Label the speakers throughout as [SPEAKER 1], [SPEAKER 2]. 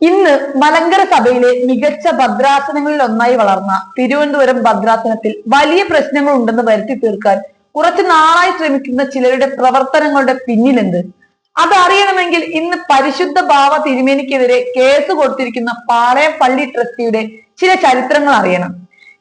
[SPEAKER 1] ഇന്ന് മലങ്കര സഭയിലെ മികച്ച ഭദ്രാസനങ്ങളിൽ ഒന്നായി വളർന്ന തിരുവനന്തപുരം ഭദ്രാസനത്തിൽ വലിയ പ്രശ്നങ്ങൾ ഉണ്ടെന്ന് വരുത്തി തീർക്കാൻ കുറച്ചു നാളായി ശ്രമിക്കുന്ന ചിലരുടെ പ്രവർത്തനങ്ങളുടെ പിന്നിലെന്ത്? അതറിയണമെങ്കിൽ ഇന്ന് പരിശുദ്ധ ഭാവ തിരുമേനിക്കെതിരെ കേസ് കൊടുത്തിരിക്കുന്ന പാളയം പള്ളി ട്രസ്റ്റിയുടെ ചില ചരിത്രങ്ങൾ അറിയണം.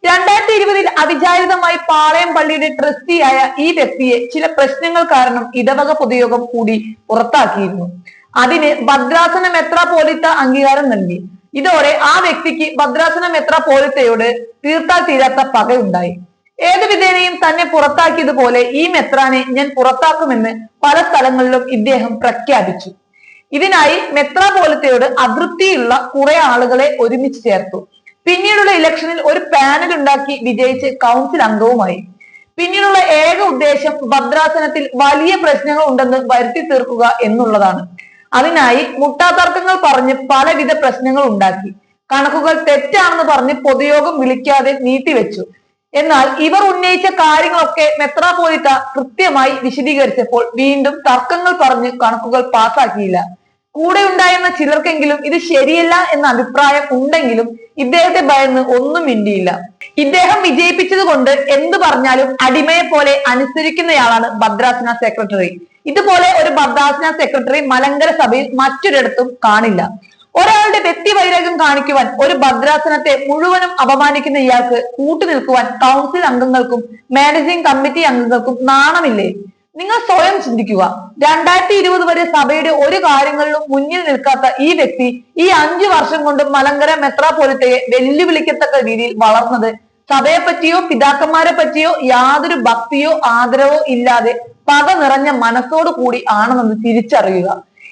[SPEAKER 1] രണ്ടായിരത്തി ഇരുപതിൽ അവിചാരിതമായി പാളയം പള്ളിയുടെ ട്രസ്റ്റിയായ ഈ വ്യക്തിയെ ചില പ്രശ്നങ്ങൾ കാരണം ഇടവക പൊതുയോഗം കൂടി പുറത്താക്കിയിരുന്നു. അതിന് എത്ര മെത്രാപോലിത്ത അംഗീകാരം നൽകി. ഇതോടെ ആ വ്യക്തിക്ക് ഭദ്രാസന മെത്രാപോലിത്തയോട് തീർത്താൽ തീരാത്ത പകയുണ്ടായി. ഏത് വിധേനയും തന്നെ പുറത്താക്കിയതുപോലെ ഈ മെത്രാനെ ഞാൻ പുറത്താക്കുമെന്ന് പല സ്ഥലങ്ങളിലും ഇദ്ദേഹം പ്രഖ്യാപിച്ചു. ഇതിനായി മെത്ര മെത്രാപോലിത്തയോട് അതൃപ്തിയുള്ള കുറെ ആളുകളെ ഒരുമിച്ച് ചേർത്തു. പിന്നീടുള്ള ഇലക്ഷനിൽ ഒരു പാനൽ ഉണ്ടാക്കി വിജയിച്ച് കൗൺസിൽ അംഗവുമായി. പിന്നീടുള്ള ഏക ഉദ്ദേശം ഭദ്രാസനത്തിൽ വലിയ പ്രശ്നങ്ങൾ ഉണ്ടെന്ന് വരുത്തി തീർക്കുക എന്നുള്ളതാണ്. അതിനായി മുട്ടാതർക്കങ്ങൾ പറഞ്ഞ് പലവിധ പ്രശ്നങ്ങൾ ഉണ്ടാക്കി. കണക്കുകൾ തെറ്റാണെന്ന് പറഞ്ഞ് പൊതുയോഗം വിളിക്കാതെ നീട്ടിവെച്ചു എന്നാൽ ഇവർ ഉന്നയിച്ച കാര്യങ്ങളൊക്കെ മെത്രാപോലിത്ത കൃത്യമായി വിശദീകരിച്ചപ്പോൾ വീണ്ടും തർക്കങ്ങൾ പറഞ്ഞ് കണക്കുകൾ പാസാക്കിയില്ല കൂടെ ഉണ്ടായിരുന്ന ചിലർക്കെങ്കിലും ഇത് ശരിയല്ല എന്ന അഭിപ്രായം ഉണ്ടെങ്കിലും ഇദ്ദേഹത്തെ ഭയന്ന് ഒന്നും മിണ്ടിയില്ല. ഇദ്ദേഹം വിജയിപ്പിച്ചത് കൊണ്ട് എന്ത് പറഞ്ഞാലും അടിമയെ പോലെ അനുസരിക്കുന്നയാളാണ് ഭദ്രാസന സെക്രട്ടറി. ഇതുപോലെ ഒരു ഭദ്രാസന സെക്രട്ടറി മലങ്കര സഭയിൽ മറ്റൊരിടത്തും കാണില്ല. ഒരാളുടെ വ്യക്തിവൈരാഗ്യം കാണിക്കുവാൻ ഒരു ഭദ്രാസനത്തെ മുഴുവനും അപമാനിക്കുന്ന ഇയാൾക്ക് കൂട്ടുനിൽക്കുവാൻ കൗൺസിൽ അംഗങ്ങൾക്കും മാനേജിംഗ് കമ്മിറ്റി അംഗങ്ങൾക്കും നാണമില്ലേ? നിങ്ങൾ സ്വയം ചിന്തിക്കുക. രണ്ടായിരത്തി ഇരുപത് വരെ സഭയുടെ ഒരു കാര്യങ്ങളിലും മുന്നിൽ നിൽക്കാത്ത ഈ വ്യക്തി ഈ അഞ്ചു വർഷം കൊണ്ട് മലങ്കര മെത്രാപോലിത്തയെ വെല്ലുവിളിക്കത്തക്ക രീതിയിൽ വളർന്നത് സഭയെ പറ്റിയോ പിതാക്കന്മാരെ പറ്റിയോ യാതൊരു ഭക്തിയോ ആദരവോ ഇല്ലാതെ പക നിറഞ്ഞ മനസ്സോടു കൂടി ആണെന്ന് തിരിച്ചറിയുക.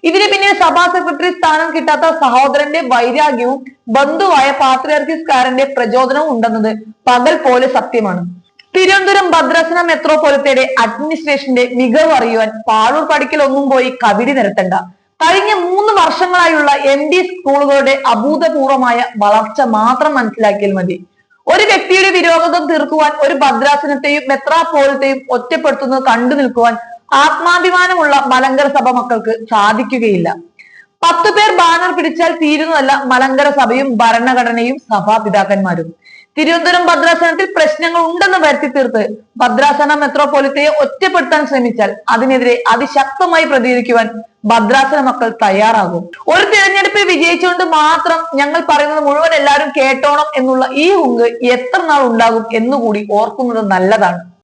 [SPEAKER 1] ഇതിന് പിന്നെ സഭാ സെക്രട്ടറി സ്ഥാനം കിട്ടാത്ത സഹോദരന്റെ വൈരാഗ്യവും ബന്ധുവായ പാത്രിയർക്കിസ്കാരന്റെ പ്രചോദനവും ഉണ്ടെന്നത് പകൽ പോലെ സത്യമാണ്. തിരുവനന്തപുരം ഭദ്രാസന മെത്രോപൊലിത്തയുടെ അഡ്മിനിസ്ട്രേഷന്റെ മികവ് അറിയുവാൻ പാഴൂർ പടിക്കൽ ഒന്നും പോയി കവിടി നിരത്തണ്ട. കഴിഞ്ഞ മൂന്ന് വർഷങ്ങളായുള്ള എം ഡി സ്കൂളുകളുടെ അഭൂതപൂർവമായ വളർച്ച മാത്രം മനസ്സിലാക്കിയാൽ മതി. ഒരു വ്യക്തിയുടെ വിരോധം തീർക്കുവാൻ ഒരു ഭദ്രാസനത്തെയും മെത്രാപോലത്തെയും ഒറ്റപ്പെടുത്തുന്നത് കണ്ടു നിൽക്കുവാൻ ആത്മാഭിമാനമുള്ള മലങ്കര സഭ മക്കൾക്ക് സാധിക്കുകയില്ല. പത്തു പേർ ബാനർ പിടിച്ചാൽ തീരുന്നതല്ല മലങ്കര സഭയും ഭരണഘടനയും സഭാപിതാക്കന്മാരും. തിരുവനന്തപുരം ഭദ്രാസനത്തിൽ പ്രശ്നങ്ങൾ ഉണ്ടെന്ന് വരുത്തി തീർത്ത് ഭദ്രാസന മെത്രോപൊലിത്തയെ ഒറ്റപ്പെടുത്താൻ ശ്രമിച്ചാൽ അതിനെതിരെ അതിശക്തമായി പ്രതികരിക്കുവാൻ ഭദ്രാസന മക്കൾ തയ്യാറാകും. ഒരു തിരഞ്ഞെടുപ്പിൽ വിജയിച്ചുകൊണ്ട് മാത്രം ഞങ്ങൾ പറയുന്നത് മുഴുവൻ എല്ലാവരും കേട്ടോണം എന്നുള്ള ഈ ഹുങ്ക് എത്ര നാൾ ഉണ്ടാകും എന്നുകൂടി ഓർക്കുന്നത് നല്ലതാണ്.